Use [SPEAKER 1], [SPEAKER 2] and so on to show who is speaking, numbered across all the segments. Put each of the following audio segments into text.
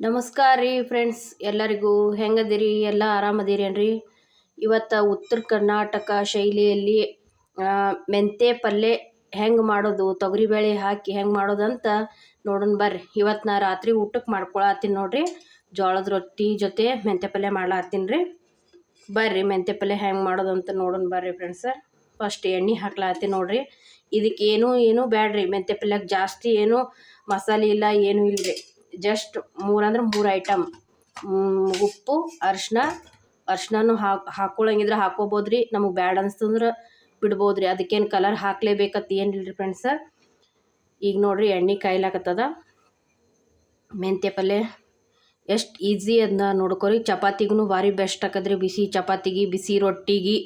[SPEAKER 1] ನಮಸ್ಕಾರ ರೀ ಫ್ರೆಂಡ್ಸ್ ಎಲ್ಲರಿಗೂ ಹೆಂಗದಿರಿ? ಎಲ್ಲ ಆರಾಮದಿರಿ ಏನ್ರಿ ಇವತ್ತು ಉತ್ತರ ಕರ್ನಾಟಕ ಶೈಲಿಯಲ್ಲಿ ಮೆಂತೆ ಪಲ್ಯ ಹೆಂಗೆ ಮಾಡೋದು ತೊಗರಿಬೇಳೆ ಹಾಕಿ ಹೆಂಗೆ ಮಾಡೋದಂತ ನೋಡೋಣ ಬರ್ರಿ. ಇವತ್ತು ನಾ ರಾತ್ರಿ ಊಟಕ್ಕೆ ಮಾಡ್ಕೊಳತ್ತೀನಿ ನೋಡ್ರಿ. ಜೋಳದ ರೊಟ್ಟಿ ಜೊತೆ ಮೆಂತೆ ಪಲ್ಯ ಮಾಡ್ಲಾತ್ತೀನಿ ರೀ. ಬರ್ರಿ, ಮೆಂತೆ ಪಲ್ಯ ಹೆಂಗೆ ಮಾಡೋದು ಅಂತ ನೋಡೋಣ ಬರ್ರಿ ಫ್ರೆಂಡ್ಸ್ ಫಸ್ಟ್ ಎಣ್ಣೆ ಹಾಕ್ಲಾತ್ತೀನಿ ನೋಡ್ರಿ. ಇದಕ್ಕೆ ಏನೂ ಏನೂ ಬ್ಯಾಡ್ರಿ. ಮೆಂತೆ ಪಲ್ಯಕ್ಕೆ ಜಾಸ್ತಿ ಏನೂ ಮಸಾಲೆ ಇಲ್ಲ, ಏನೂ ಇಲ್ಲರಿ ಜಸ್ಟ್ ಮೂರಂದ್ರೆ ಮೂರು ಐಟಮ್ ಉಪ್ಪು, ಅರಿಶಿನ ಅರಿಶಿನೂ ಹಾಕಿ ಹಾಕ್ಕೊಳಂಗಿದ್ರೆ ಹಾಕೋಬೋದು ರೀ ನಮಗೆ ಬ್ಯಾಡ ಅನ್ಸ್ತಂದ್ರೆ ಬಿಡ್ಬೋದು ರೀ ಅದಕ್ಕೇನು ಕಲರ್ ಹಾಕ್ಲೇಬೇಕತ್ತ ಏನಿಲ್ಲ ರೀ ಫ್ರೆಂಡ್ಸ ಈಗ ನೋಡಿರಿ ಎಣ್ಣೆ ಕಾಯ್ಲಾಕತ್ತದ. ಮೆಂತ್ಯ ಪಲ್ಯ ಎಷ್ಟು ಈಸಿ ಅದನ್ನ ನೋಡ್ಕೊರಿ. ಚಪಾತಿಗೂ ಭಾರಿ ಬೆಸ್ಟ್ ಹಾಕದ್ರಿ ಬಿಸಿ ಚಪಾತಿಗೆ, ಬಿಸಿ ರೊಟ್ಟಿಗೆ.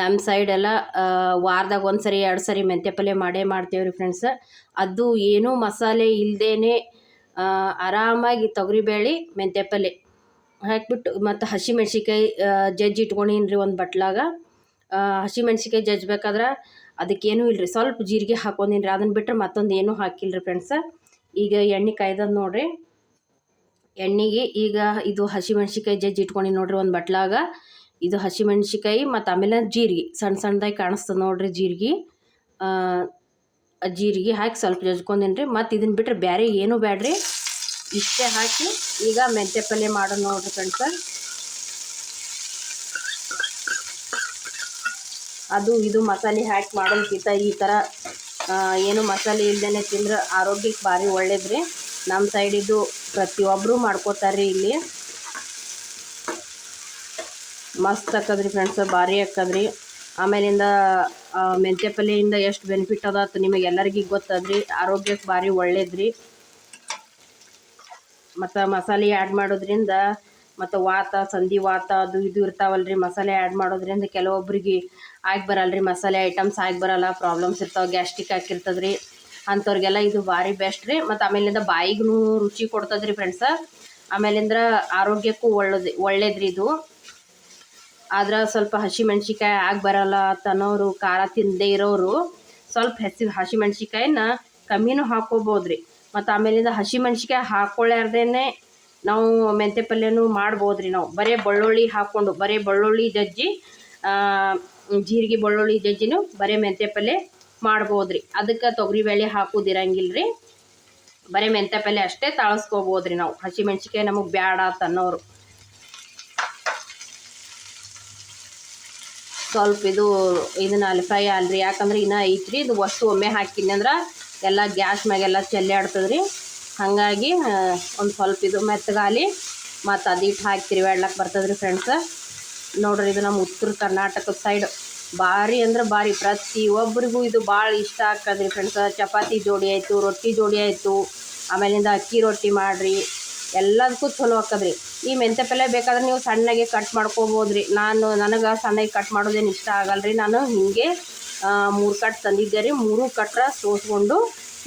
[SPEAKER 1] ನಮ್ಮ ಸೈಡ್ ಎಲ್ಲ ವಾರದಾಗ ಒಂದು ಸರಿ ಎರಡು ಸರಿ ಮೆಂತ್ಯ ಪಲ್ಯ ಮಾಡೇ ಮಾಡ್ತೇವೆ ರೀ ಫ್ರೆಂಡ್ಸ್ ಅದು ಏನೂ ಮಸಾಲೆ ಇಲ್ಲದೇನೆ ಆರಾಮಾಗಿ ತೊಗರಿಬೇಳೆ ಮೆಂತ್ಯ ಪಲ್ಲೆ ಹಾಕ್ಬಿಟ್ಟು ಮತ್ತು ಹಸಿ ಮೆಣ್ಸಿಕಾಯಿ ಜಜ್ಜಿ ಇಟ್ಕೊಂಡಿನ್ರಿ ಒಂದು ಬಟ್ಲಾಗ. ಹಸಿ ಜಜ್ಜಬೇಕಾದ್ರೆ ಜಜ್ಬೇಕಾದ್ರೆ ಅದಕ್ಕೇನೂ ಇಲ್ಲ ರೀ ಸ್ವಲ್ಪ ಜೀರಿಗೆ ಹಾಕೊಂಡಿನ್ರಿ. ಅದನ್ನ ಬಿಟ್ಟರೆ ಮತ್ತೊಂದು ಏನೂ ಹಾಕಿಲ್ಲ ರೀ ಫ್ರೆಂಡ್ಸ. ಈಗ ಎಣ್ಣೆ ಕಾಯ್ದದ ನೋಡಿರಿ. ಎಣ್ಣೆಗೆ ಈಗ ಇದು ಹಸಿಮೆಣ್ಸಿಕಾಯಿ ಜಜ್ಜಿ ಇಟ್ಕೊಂಡು ನೋಡ್ರಿ ಒಂದು ಬಟ್ಲಾಗ. ಇದು ಹಸಿಮೆಣ್ಸಿಕಾಯಿ ಮತ್ತು ಆಮೇಲೆ ಜೀರಿಗೆ ಸಣ್ಣ ಸಣ್ಣದಾಗಿ ಕಾಣಿಸ್ತದೆ ನೋಡ್ರಿ ಜೀರಿಗೆ. ಜೀರಿಗೆ ಹಾಕಿ ಸ್ವಲ್ಪ ಜಜ್ಕೊಂಡಿನ್ರಿ. ಮತ್ತು ಇದನ್ನ ಬಿಟ್ಟರೆ ಬೇರೆ ಏನೂ ಬೇಡ್ರಿ ಇಷ್ಟೇ ಹಾಕಿ ಈಗ ಮೆಂತ್ಯ ಪಲ್ಯ ಮಾಡೋದು ನೋಡ್ರಿ ಫ್ರೆಂಡ್ಸ. ಅದು ಇದು ಮಸಾಲೆ ಹಾಕಿ ಮಾಡೋದಕ್ಕಿಂತ ಈ ಥರ ಏನು ಮಸಾಲೆ ಇಲ್ದೇ ತಿಂದ್ರೆ ಆರೋಗ್ಯಕ್ಕೆ ಭಾರಿ ಒಳ್ಳೇದ್ರಿ. ನಮ್ಮ ಸೈಡಿದ್ದು ಪ್ರತಿಯೊಬ್ಬರು ಮಾಡ್ಕೋತಾರೆ ಇಲ್ಲಿ. ಮಸ್ತ್ ಆಕದ್ರಿ ಫ್ರೆಂಡ್ಸ, ಭಾರಿ ಆಕದ್ರಿ. ಆಮೇಲಿಂದ ಮೆಂತ್ಯ ಪಲ್ಯದಿಂದ ಎಷ್ಟು ಬೆನಿಫಿಟ್ ಅದ ಅಂತ ನಿಮಗೆ ಎಲ್ಲರಿಗೂ ಗೊತ್ತದ್ರಿ. ಆರೋಗ್ಯಕ್ಕೆ ಭಾರಿ ಒಳ್ಳೇದ್ರಿ. ಮತ್ತು ಮಸಾಲೆ ಆ್ಯಡ್ ಮಾಡೋದ್ರಿಂದ, ಮತ್ತು ವಾತ, ಸಂಧಿ ವಾತ ಅದು ಇದು ಇರ್ತಾವಲ್ರಿ. ಮಸಾಲೆ ಆ್ಯಡ್ ಮಾಡೋದ್ರಿಂದ ಕೆಲವೊಬ್ರಿಗೆ ಆಗಿ ಬರಲ್ರಿ. ಮಸಾಲೆ ಐಟಮ್ಸ್ ಆಗಿ ಬರಲ್ಲ ಪ್ರಾಬ್ಲಮ್ಸ್ ಇರ್ತಾವೆ ಗ್ಯಾಸ್ಟ್ರಿಕ್ ಹಾಕಿರ್ತದ್ರಿ ಅಂಥವ್ರಿಗೆಲ್ಲ ಇದು ಭಾರಿ ಬೆಸ್ಟ್ ರೀ. ಮತ್ತು ಆಮೇಲಿಂದ ಬಾಯಿಗೂ ರುಚಿ ಕೊಡ್ತದ್ರಿ ಫ್ರೆಂಡ್ಸ ಆಮೇಲಿಂದ ಆರೋಗ್ಯಕ್ಕೂ ಒಳ್ಳೇದು, ಒಳ್ಳೇದ್ರಿ ಇದು. ಆದ್ರೆ ಸ್ವಲ್ಪ ಹಸಿ ಮೆಣ್ಸಿಕಾಯಿ ಆಗಿ ಬರಲ್ಲ ತನ್ನೋರು ಖಾರ ತಿನ್ನದೇ ಇರೋರು, ಸ್ವಲ್ಪ ಹಸಿ ಹಸಿ ಮೆಣ್ಸಿಕಾಯಿನ ಕಮ್ಮಿನೂ ಹಾಕ್ಕೋಬೋದು ರೀ ಮತ್ತು ಆಮೇಲಿಂದ ಹಸಿ ಹಾಕ್ಕೊಳ್ಳಾರ್ದೇ ನಾವು ಮೆಂತೆ ಪಲ್ಯನೂ ಮಾಡ್ಬೋದು ರೀ ನಾವು. ಬರೀ ಬೆಳ್ಳುಳ್ಳಿ ಹಾಕ್ಕೊಂಡು, ಬರೇ ಬೆಳ್ಳುಳ್ಳಿ ಜಜ್ಜಿ ಜೀರಿಗೆ ಬೆಳ್ಳುಳ್ಳಿ ಜಜ್ಜಿನೂ ಬರೀ ಮೆಂತೆ ಪಲ್ಯ ಮಾಡ್ಬೋದು ರೀ ಅದಕ್ಕೆ ತೊಗರಿಬೇಳೆ ಹಾಕೋದಿರಂಗಿಲ್ಲ ರೀ ಬರೀ ಮೆಂತೆ ಪಲ್ಯ ಅಷ್ಟೇ ತಾಳಿಸ್ಕೋಬೋದು ರೀ ನಾವು. ಹಸಿ ಮೆಣ್ಸಿಕಾಯಿ ನಮಗೆ ಬ್ಯಾಡ ಅನ್ನೋರು. ಸ್ವಲ್ಪ ಇದು, ಇದನ್ನ ಅಲ್ಲಿ ಫ್ರೈ ಅಲ್ರಿ. ಯಾಕಂದ್ರೆ ಇನ್ನೂ ಐತ್ರಿ, ಇದು ವಸ್ತು ಒಮ್ಮೆ ಹಾಕಿನಿ ಅಂದ್ರೆ ಎಲ್ಲ ಗ್ಯಾಸ್ ಮ್ಯಾಗೆಲ್ಲ ಚೆಲ್ಲಾಡ್ತದೆ ರೀ ಹಾಗಾಗಿ ಒಂದು ಸ್ವಲ್ಪ ಇದು ಮೆತ್ತಗಾಲಿ, ಮತ್ತು ಅದಿಟ್ಟು ಹಾಕಿ ತಿರುವಾಡ್ಲಕ್ಕೆ ಬರ್ತದ್ರಿ ಫ್ರೆಂಡ್ಸ್ ನೋಡ್ರಿ ಇದು ನಮ್ಮ ಉತ್ತರ ಕರ್ನಾಟಕದ ಸೈಡ್ ಭಾರಿ ಅಂದ್ರೆ ಭಾರಿ ಪ್ರತಿಯೊಬ್ಬರಿಗೂ ಇದು ಭಾಳ ಇಷ್ಟ ಆಗ್ತದ್ರಿ ಫ್ರೆಂಡ್ಸ್ ಚಪಾತಿ ಜೋಡಿ ಆಯಿತು, ರೊಟ್ಟಿ ಜೋಡಿ ಆಯಿತು, ಆಮೇಲಿಂದ ಅಕ್ಕಿ ರೊಟ್ಟಿ ಮಾಡಿರಿ. ಎಲ್ಲದಕ್ಕೂ ಚಲೋ ಹಾಕದ್ರಿ ಈ ಮೆಂತೆ ಪಲ್ಯ ಬೇಕಾದ್ರೆ ನೀವು ಸಣ್ಣಗೆ ಕಟ್ ಮಾಡ್ಕೋಬೋದು ರೀ ನಾನು, ನನಗೆ ಸಣ್ಣಗೆ ಕಟ್ ಮಾಡೋದೇನು ಇಷ್ಟ ಆಗಲ್ರಿ. ನಾನು ಹಿಂಗೆ ಮೂರು ಕಟ್ ತಂದಿದ್ದೆ ರೀ. ಮೂರು ಕಟ್ರ ಸೋಸ್ಕೊಂಡು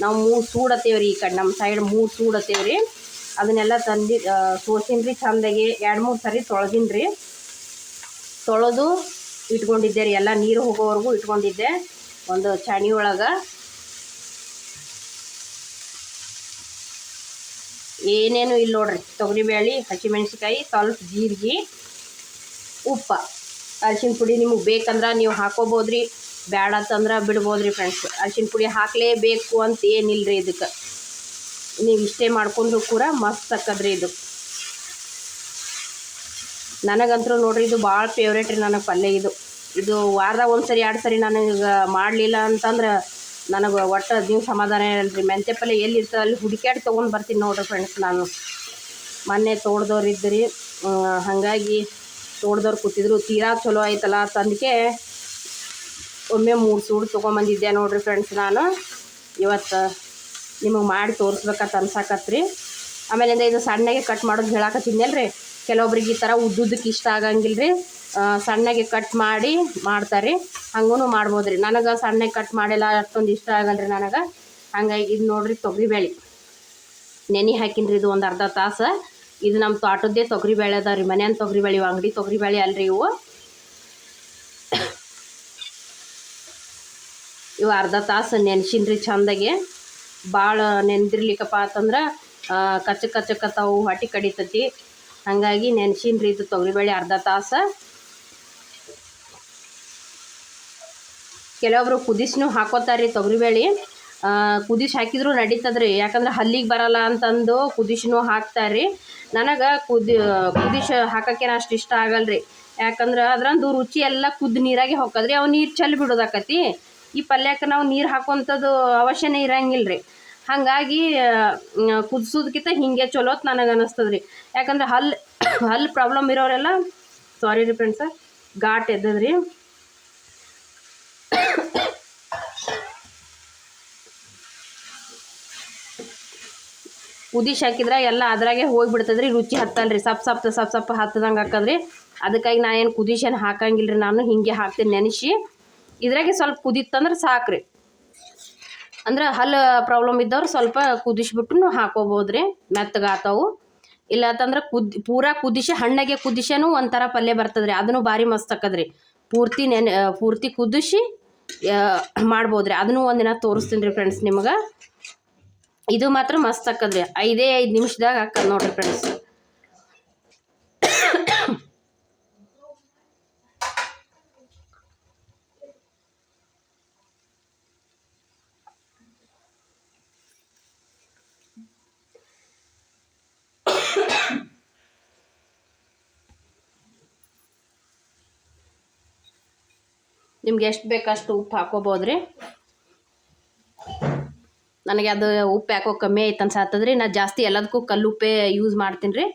[SPEAKER 1] ನಾವು ಮೂರು ಸೂಡತ್ತೇವೆ ರೀ ಈ ಕಡೆ ನಮ್ಮ ಸೈಡ್ ಮೂರು ಸೂಡತ್ತೇವೆ ರೀ. ಅದನ್ನೆಲ್ಲ ತಂದು ಸೋಸಿನ ರೀ ಚಂದಾಗಿ. ಎರಡು, ಮೂರು ಸರಿ ತೊಳೆದಿನಿ ರೀ. ತೊಳೆದು ಇಟ್ಕೊಂಡಿದ್ದೆ ರೀ. ಎಲ್ಲ ನೀರು ಹೋಗೋವರೆಗೂ ಇಟ್ಕೊಂಡಿದ್ದೆ. ಒಂದು ಚಾಣಿ ಒಳಗೆ ಏನೇನು ಇಲ್ಲ ನೋಡ್ರಿ. ತೊಗರಿಬೇಳೆ ಹಸಿಮೆಣ್ಸಿಕಾಯಿ ಸ್ವಲ್ಪ ಜೀರಿಗೆ, ಉಪ್ಪ. ಅರಿಶಿನ ಪುಡಿ ನಿಮಗೆ ಬೇಕಂದ್ರೆ ನೀವು ಹಾಕೋಬೋದ್ರಿ. ಬೇಡ ಅಂತಂದ್ರೆ ಬಿಡ್ಬೋದು ರೀ ಫ್ರೆಂಡ್ಸ್ ಅರಿಶಿನ ಪುಡಿ ಹಾಕಲೇಬೇಕು ಅಂತ ಏನಿಲ್ಲ ರೀ ಇದಕ್ಕೆ. ನೀವು ಇಷ್ಟೇ ಮಾಡ್ಕೊಂಡ್ರು ಕೂಡ ಮಸ್ತ್ ಹಾಕದ್ರಿ ಇದು. ನನಗಂತೂ ನೋಡ್ರಿ ಇದು ಭಾಳ ಫೇವ್ರೇಟ್ ರೀ ನನಗೆ ಪಲ್ಯ ಇದು. ಇದು ವಾರದಾಗ ಒಂದು ಸರಿ ಎರಡು ಸರಿ ನನಗೆ ಮಾಡಲಿಲ್ಲ ಅಂತಂದ್ರೆ ನನಗೆ ಒಟ್ಟು ನೀವು ಸಮಾಧಾನ ಇರಲ್ಲ ರೀ ಮೆಂತ್ಯ ಪಲ್ಯ ಎಲ್ಲಿ ಇರ್ತದೆ ಅಲ್ಲಿ ಹುಡುಕ್ಯಾಡಿ ತೊಗೊಂಡು ಬರ್ತೀನಿ ನೋಡ್ರಿ ಫ್ರೆಂಡ್ಸ್ ನಾನು. ಮೊನ್ನೆ ತೋಡ್ದವ್ರು ಇದ್ರಿ ಹಾಗಾಗಿ ತೋಡ್ದವ್ರು ಕೂತಿದ್ರು. ತೀರಾ ಚಲೋ ಆಯ್ತಲ್ಲ ತಂದಕ್ಕೆ ಒಮ್ಮೆ ಮೂರು ಸೂಡು ತೊಗೊಂಬಂದಿದ್ದೆ ನೋಡ್ರಿ ಫ್ರೆಂಡ್ಸ್ ನಾನು. ಇವತ್ತು ನಿಮಗೆ ಮಾಡಿ ತೋರಿಸ್ಬೇಕಂತ ಅನ್ಸಾಕತ್ರಿ. ಆಮೇಲಿಂದ ಇದು ಸಣ್ಣಗೆ ಕಟ್ ಮಾಡೋದು ಹೇಳಾಕತ್ತಿದ್ನಲ್ಲ ರೀ ಕೆಲವೊಬ್ರಿಗೆ ಈ ಥರ ಉದ್ದುದಕ್ಕೆ ಇಷ್ಟ ಆಗಂಗಿಲ್ಲ ರೀ ಸಣ್ಣಗೆ ಕಟ್ ಮಾಡಿ ಮಾಡ್ತಾರೆ ಹಂಗೂ ಮಾಡ್ಬೋದು ರೀ ನನಗೆ ಸಣ್ಣಗೆ ಕಟ್ ಮಾಡಿಲ್ಲ, ಅಷ್ಟೊಂದು ಇಷ್ಟ ಆಗಲ್ಲ ರೀ ನನಗೆ. ಹಂಗಾಗಿ ಇದು ನೋಡ್ರಿ ತೊಗರಿಬೇಳೆ ನೆನೆ ಹಾಕಿನ್ರಿ ಇದು ಒಂದು ಅರ್ಧ ತಾಸು. ಇದು ನಮ್ಮ ತೋಟದ್ದೇ ತೊಗರಿಬೇಳೆ ಅದ ರೀ. ಮನೆಯನ್ ತೊಗರಿಬೇಳೆ ಇವು ಅಂಗಡಿ ತೊಗರಿಬೇಳೆ ಅಲ್ರಿ ಇವು. ಇವು ಅರ್ಧ ತಾಸು ನೆನ್ಸಿನ್ರಿ ಚಂದಾಗೆ. ಭಾಳ ನೆನೆದಿರ್ಲಿಕ್ಕಪ್ಪ ಅಂತಂದ್ರೆ ಕಚ್ಚ ಕಚ್ಚಕತ್ತಾವು ಹೊಟ್ಟೆ ಕಡಿತತಿ. ಹಾಗಾಗಿ ನೆನ್ಸಿನ್ರಿ ಇದು ತೊಗರಿಬೇಳೆ ಅರ್ಧ ತಾಸು. ಕೆಲವೊಬ್ರು ಕುದಿಸ್ನು ಹಾಕೋತಾರ್ರಿ ತೊಗರಿಬೇಳೆ. ಕುದಿಸಿ ಹಾಕಿದ್ರು ನಡೀತದ್ರಿ. ಯಾಕಂದ್ರೆ ಹಲ್ಲಿಗೆ ಬರಲ್ಲ ಅಂತಂದು ಕುದಿಸಿನೂ ಹಾಕ್ತಾರೆ ರೀ. ನನಗೆ ಕುದಿ, ಕುದಿಸಿ ಹಾಕೋಕ್ಕೇನು ಅಷ್ಟು ಇಷ್ಟ ಆಗಲ್ರಿ. ಯಾಕಂದ್ರೆ ಅದ್ರಂದು ರುಚಿ ಎಲ್ಲ ಕುದ್ದು ನೀರಾಗೆ ಹೊಕ್ಕದ್ರಿ ಅವು ನೀರು ಚೆಲ್ಲಿ ಬಿಡೋದಾಕತಿ. ಈ ಪಲ್ಯಕ್ಕೆ ನಾವು ನೀರು ಹಾಕೋಂಥದ್ದು ಅವಶ್ಯನೇ ಇರಂಗಿಲ್ಲ ರೀ ಹಾಗಾಗಿ ಕುದಿಸೋದಕ್ಕಿಂತ ಹಿಂಗೆ ಚಲೋ ನನಗೆ ಅನ್ನಿಸ್ತದ್ರಿ ಯಾಕಂದ್ರೆ ಹಲ್ಲು ಹಲ್ಲು ಪ್ರಾಬ್ಲಮ್ ಇರೋರೆಲ್ಲ ಸಾರಿ ರೀ ಫ್ರೆಂಡ್ಸ ಘಾಟ್ ಎದ್ದದ್ರಿ. ಕುದಿಸಿ ಹಾಕಿದ್ರೆ ಎಲ್ಲ ಅದ್ರಾಗೆ ಹೋಗಿಬಿಡ್ತದ್ರಿ, ರುಚಿ ಹತ್ತಲ್ರಿ. ಸಪ್ ಸಪ್ ಸಪ್ ಸಪ್ ಹತ್ತದಂಗೆ ಹಾಕದ್ರಿ. ಅದಕ್ಕಾಗಿ ನಾ ಏನು ಕುದಿಸಿ ಏನು ಹಾಕಂಗಿಲ್ಲ ರೀ ನಾನು ಹಿಂಗೆ ಹಾಕ್ತೀನಿ ನೆನೆಸಿ. ಇದ್ರಾಗೆ ಸ್ವಲ್ಪ ಕುದಿತ್ತಂದ್ರೆ ಸಾಕ್ರಿ. ಅಂದ್ರೆ ಹಲ್ಲು ಪ್ರಾಬ್ಲಮ್ ಇದ್ದವ್ರು ಸ್ವಲ್ಪ ಕುದಿಸ್ಬಿಟ್ಟು ಹಾಕೋಬೋದು ರೀ ಮೆತ್ತಗಾತಾವು. ಇಲ್ಲ ಅಂತಂದ್ರೆ ಕುದ್, ಪೂರಾ ಕುದಿಸಿ ಹಣ್ಣಾಗೆ ಕುದಿಸೇನು ಒಂಥರ ಪಲ್ಯ ಬರ್ತದ್ರಿ, ಅದನ್ನು ಭಾರಿ ಮಸ್ತ್ ಹಾಕದ್ರಿ ಪೂರ್ತಿ ನೆನೆ ಪೂರ್ತಿ ಕುದಿಸಿ ಮಾಡ್ಬೋದ್ರಿ. ಅದನ್ನು ಒಂದಿನ ತೋರಿಸ್ತೀನಿ ರೀ ಫ್ರೆಂಡ್ಸ್ ನಿಮಗೆ. ಇದು ಮಾತ್ರ ಮಸ್ತ್ ಹಾಕದ್ರಿ ಐದೇ ಐದು ನಿಮಿಷದಾಗ ಹಾಕದ್ ನೋಡ್ರಿ ಫ್ರೆಂಡ್ಸ್ ನಿಮ್ಗೆ ಎಷ್ಟು ಬೇಕಷ್ಟು ಉಪ್ಪು ಹಾಕೋಬೋದು ರೀ ನನಗೆ ಅದು ಉಪ್ಪು ಹಾಕೋ ಕಮ್ಮಿ ಆಯ್ತು ಅನ್ಸಾತದ್ರಿ ನಾ ಜಾಸ್ತಿ ಎಲ್ಲದಕ್ಕೂ ಕಲ್ಲು ಉಪ್ಪೇ ಯೂಸ್ ಮಾಡ್ತೀನಿ ರೀ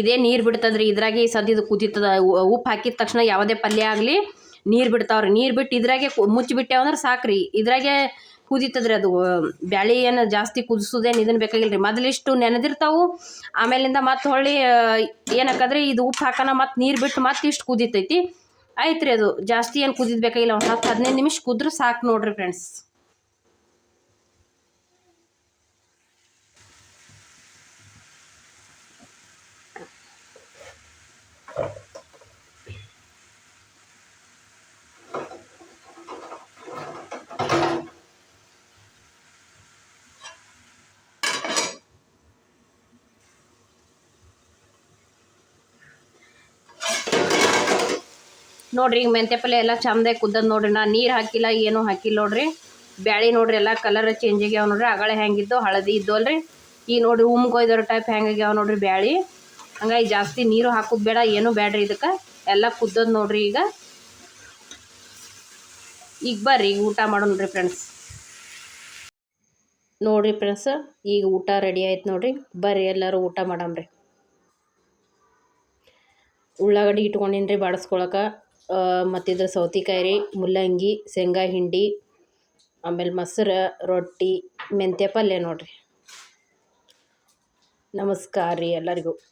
[SPEAKER 1] ಇದೇ ನೀರು ಬಿಡ್ತದ್ರಿ, ಇದ್ರಾಗೆ ಸದ್ಯದ ಕುದೀತದ ಉಪ್ಪು ಹಾಕಿದ ತಕ್ಷಣ ಯಾವುದೇ ಪಲ್ಯ ಆಗಲಿ ನೀರು ಬಿಡ್ತಾವ್ರಿ. ನೀರು ಬಿಟ್ಟು ಇದ್ರಾಗೆ ಮುಚ್ಚಿಬಿಟ್ಟೆವಂದ್ರೆ ಸಾಕ್ರಿ. ಇದ್ರಾಗೆ ಕುದಿತದ್ರಿ ಅದು ಬ್ಯಾಳಿ ಏನು ಜಾಸ್ತಿ ಕುದಿಸೋದೇನು ಇದನ್ನು ಬೇಕಾಗಿಲ್ಲ ರೀ ಮೊದಲಿಷ್ಟು ನೆನೆದಿರ್ತಾವು, ಆಮೇಲಿಂದ ಮತ್ತೆ ಹೊಳ್ಳಿ ಏನಕ್ಕಂದ್ರೆ ಇದು ಉಪ್ಪು ಹಾಕೋಣ ಮತ್ತು ನೀರು ಬಿಟ್ಟು ಮತ್ತೆ ಇಷ್ಟು ಕುದೀತೈತಿ. ಆಯ್ತು ರೀ ಅದು, ಜಾಸ್ತಿ ಏನು ಕುದಿದ್ ಬೇಕಾಗಿಲ್ಲ, ಒಂದು ಹತ್ತು ಹದಿನೈದು ನಿಮಿಷ ಕುದ್ರೆ ಸಾಕು ನೋಡ್ರಿ ಫ್ರೆಂಡ್ಸ್ ನೋಡ್ರಿ ಈಗ ಮೆಂತ್ಯ ಪಲ್ಯ ಎಲ್ಲ ಚಂದ ಕುದ್ದದ್ ನೋಡ್ರಿ. ನಾ ನೀರು ಹಾಕಿಲ್ಲ, ಏನೂ ಹಾಕಿಲ್ಲ ನೋಡ್ರಿ. ಬ್ಯಾಳಿ ನೋಡ್ರಿ, ಎಲ್ಲ ಕಲರ್ ಚೇಂಜ್ ಆಗ್ಯಾವ ನೋಡ್ರಿ. ಅಗಳ ಹೆಂಗಿದ್ದು ಹಳದಿ ಇದ್ದು ಅಲ್ರಿ. ಈ ನೋಡ್ರಿ ಉಮ್ಗೊಯ್ದವ್ರ ಟೈಪ್ ಹೆಂಗಾಗ್ಯಾವ ನೋಡ್ರಿ ಬ್ಯಾಳಿ. ಹಂಗಾಗಿ ಜಾಸ್ತಿ ನೀರು ಹಾಕೋದು ಬೇಡ, ಏನು ಬೇಡ್ರಿ ಇದಕ್ಕೆ. ಎಲ್ಲ ಕುದ್ದದ್ ನೋಡ್ರಿ ಈಗ. ಈಗ ಬರ್ರಿ, ಈಗ ಊಟ ಮಾಡೋಣ್ರಿ ಫ್ರೆಂಡ್ಸ್ ನೋಡ್ರಿ ಫ್ರೆಂಡ್ಸ್ ಈಗ ಊಟ ರೆಡಿ ಆಯ್ತು ನೋಡ್ರಿ. ಬರ್ರಿ, ಎಲ್ಲರೂ ಊಟ ಮಾಡಮ್ರಿ. ಉಳ್ಳಾಗಡ್ಡಿ ಇಟ್ಕೊಂಡಿನ್ರಿ ರೀ ಬಾಡಿಸ್ಕೊಳಕ್ಕೆ ಮತ್ತಿದ್ರ ಸೌತೆಕಾಯಿ ರೀ ಮೂಲಂಗಿ ಶೇಂಗಾ ಹಿಂಡಿ, ಆಮೇಲೆ ಮೊಸರು, ರೊಟ್ಟಿ, ಮೆಂತ್ಯ ಪಲ್ಯ ನೋಡಿರಿ. ನಮಸ್ಕಾರ ರೀ ಎಲ್ಲರಿಗೂ.